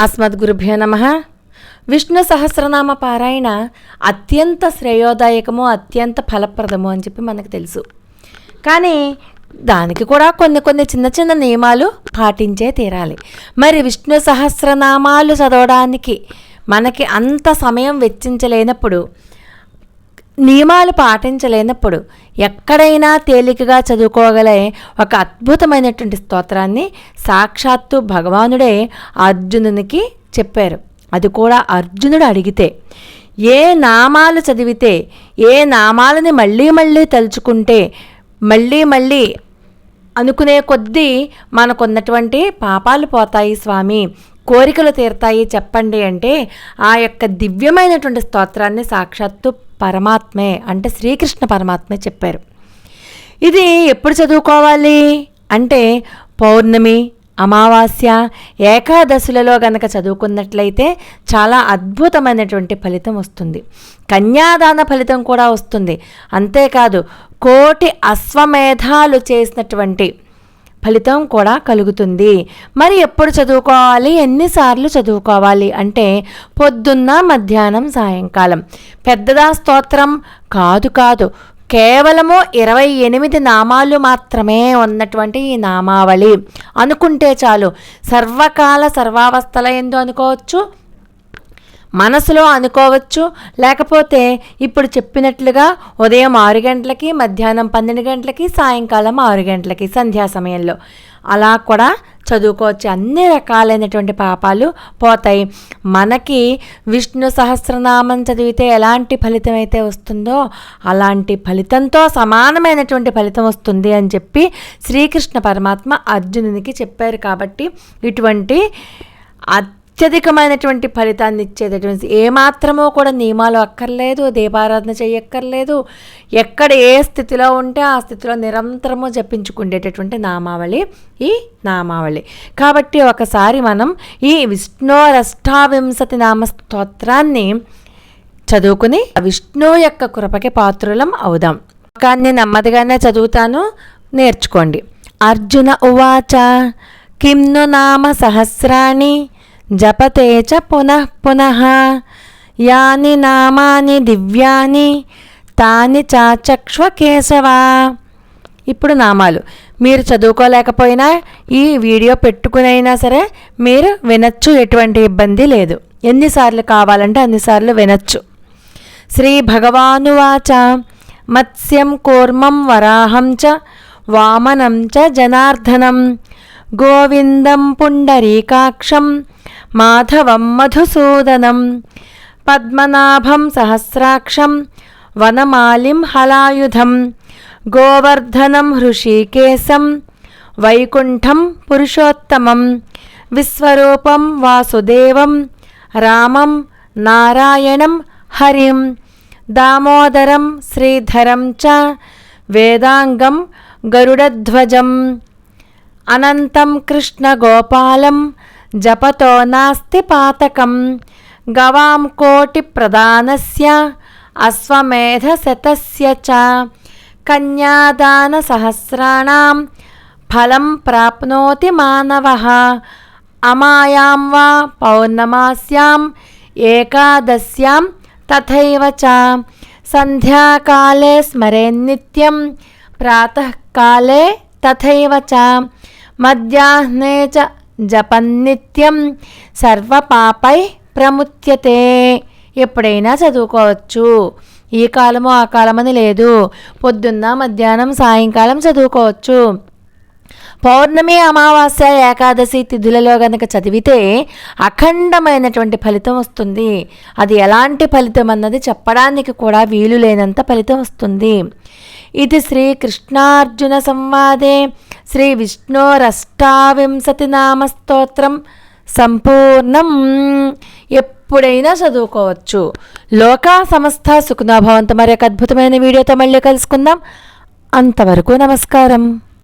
అస్మద్గురుభ్యో నమ. విష్ణు సహస్రనామ పారాయణ అత్యంత శ్రేయోదాయకము అత్యంత ఫలప్రదము అని చెప్పి మనకు తెలుసు. కానీ దానికి కూడా కొన్ని కొన్ని చిన్న చిన్న నియమాలు పాటించే తీరాలి. మరి విష్ణు సహస్రనామాలు చదవడానికి మనకి అంత సమయం వెచ్చించలేనప్పుడు నియమాలు పాటించలేనప్పుడు ఎక్కడైనా తేలికగా చదువుకోగలే ఒక అద్భుతమైనటువంటి స్తోత్రాన్ని సాక్షాత్తు భగవానుడే అర్జునునికి చెప్పారు. అది కూడా అర్జునుడు అడిగితే ఏ నామాలు చదివితే ఏ నామాలని మళ్ళీ మళ్ళీ తలుచుకుంటే మళ్ళీ మళ్ళీ అనుకునే కొద్దీ మనకున్నటువంటి పాపాలు పోతాయి స్వామి కోరికలు తీరుతాయి చెప్పండి అంటే ఆ యొక్క దివ్యమైనటువంటి స్తోత్రాన్ని సాక్షాత్తు పరమాత్మే అంటే శ్రీకృష్ణ పరమాత్మే చెప్పారు. ఇది ఎప్పుడు చదువుకోవాలి? అంటే పౌర్ణమి అమావాస్య ఏకాదశులలో గనక చదువుకున్నట్లయితే చాలా అద్భుతమైనటువంటి ఫలితం వస్తుంది. కన్యాదాన ఫలితం కూడా వస్తుంది. అంతేకాదు కోటి అశ్వమేధాలు చేసినటువంటి ఫలితం కూడా కలుగుతుంది. మరి ఎప్పుడు చదువుకోవాలి? ఎన్నిసార్లు చదువుకోవాలి? అంటే పొద్దున్న మధ్యాహ్నం సాయంకాలం. పెద్దదా స్తోత్రం? కాదు కాదు. కేవలము ఇరవై ఎనిమిది నామాలు మాత్రమే ఉన్నటువంటి ఈ నామావళి. అనుకుంటే చాలు. సర్వకాల సర్వావస్థల ఎందు అనుకోవచ్చు మనసులో అనుకోవచ్చు. లేకపోతే ఇప్పుడు చెప్పినట్లుగా ఉదయం ఆరు గంటలకి మధ్యాహ్నం పన్నెండు గంటలకి సాయంకాలం ఆరు గంటలకి సంధ్యా సమయంలో. అలా కూడా చదువుకోవచ్చు. అన్ని రకాలైనటువంటి పాపాలు పోతాయి. మనకి విష్ణు సహస్రనామం చదివితే ఎలాంటి ఫలితం అయితే వస్తుందో అలాంటి ఫలితంతో సమానమైనటువంటి ఫలితం వస్తుంది అని చెప్పి శ్రీకృష్ణ పరమాత్మ అర్జునునికి చెప్పారు కాబట్టి ఇటువంటి అత్యధికమైనటువంటి ఫలితాన్ని ఇచ్చేటటువంటి ఏమాత్రమో కూడా నియమాలు అక్కర్లేదు దీపారాధన చేయక్కర్లేదు. ఎక్కడ ఏ స్థితిలో ఉంటే ఆ స్థితిలో నిరంతరము జపించుకునేటటువంటి నామావళి ఈ నామావళి. కాబట్టి ఒకసారి మనం ఈ విష్ణోరష్టావింశతి నామ స్తోత్రాన్ని చదువుకుని విష్ణు యొక్క కృపకి పాత్రులం అవుదాం. కానీ నెమ్మదిగానే చదువుతాను నేర్చుకోండి. అర్జున ఉవాచ కిమ్ను నామ సహస్రాణి జపతే చ పునః పునః యాని నామాని దివ్యాని తాని చాచక్ష్వ కేశవా ఇప్పుడు నామాలు. మీరు చదువుకోలేకపోయినా ఈ వీడియో పెట్టుకునైనా సరే మీరు వినొచ్చు ఎటువంటి ఇబ్బంది లేదు. ఎన్నిసార్లు కావాలంటే అన్నిసార్లు వినొచ్చు. శ్రీ భగవానువాచ మత్స్యం కూర్మం వరాహం చ వామనం చ జనార్దనం. గోవిందం పుండరీకాక్షం మాధవం మధుసూదనం. పద్మనాభం సహస్రాక్షం వనమాలిం హలాయుధం. గోవర్ధనం హృషీకేశం. వైకుంఠం పురుషోత్తమం. విశ్వరూపం వాసుదేవం. రామం నారాయణం హరిం. దామోదరం శ్రీధరం చ. వేదాంగం గరుడధ్వజం. అనంతం కృష్ణగోపాలం. జపతో నాస్తి పాతకం గవాం కోటి ప్రధానస్య అశ్వమేధశతస్య చ కన్యాదాన సహస్రాణం ఫలం ప్రాప్నోతి మానవ అమాయాం వా పౌర్ణమాస్యాం ఏకాదశ్యాం తథైవ చ సంధ్యాకాలే స్మరేన్నిత్యం ప్రాతకాలే తథైవ చ మధ్యాహ్నే చ జపన్నిత్యం సర్వపాపై ప్రముచ్యతే. ఎప్పుడైనా చదువుకోవచ్చు. ఈ కాలము ఆ కాలమని లేదు. పొద్దున్న మధ్యాహ్నం సాయంకాలం చదువుకోవచ్చు. పౌర్ణమి అమావాస్య ఏకాదశి తిథులలో గనక చదివితే అఖండమైనటువంటి ఫలితం వస్తుంది. అది ఎలాంటి ఫలితం అన్నది చెప్పడానికి కూడా వీలు లేనంత ఫలితం వస్తుంది. ఇది శ్రీ కృష్ణార్జున సంవాదే. శ్రీ విష్ణోరష్టావింశతి నామ స్తోత్రం సంపూర్ణం. ఎప్పుడైనా చదువుకోవచ్చు. లోకా సమస్త సుఖనాభవంత మరి ఒక అద్భుతమైన వీడియోతో మళ్ళీ కలుసుకుందాం. అంతవరకు నమస్కారం.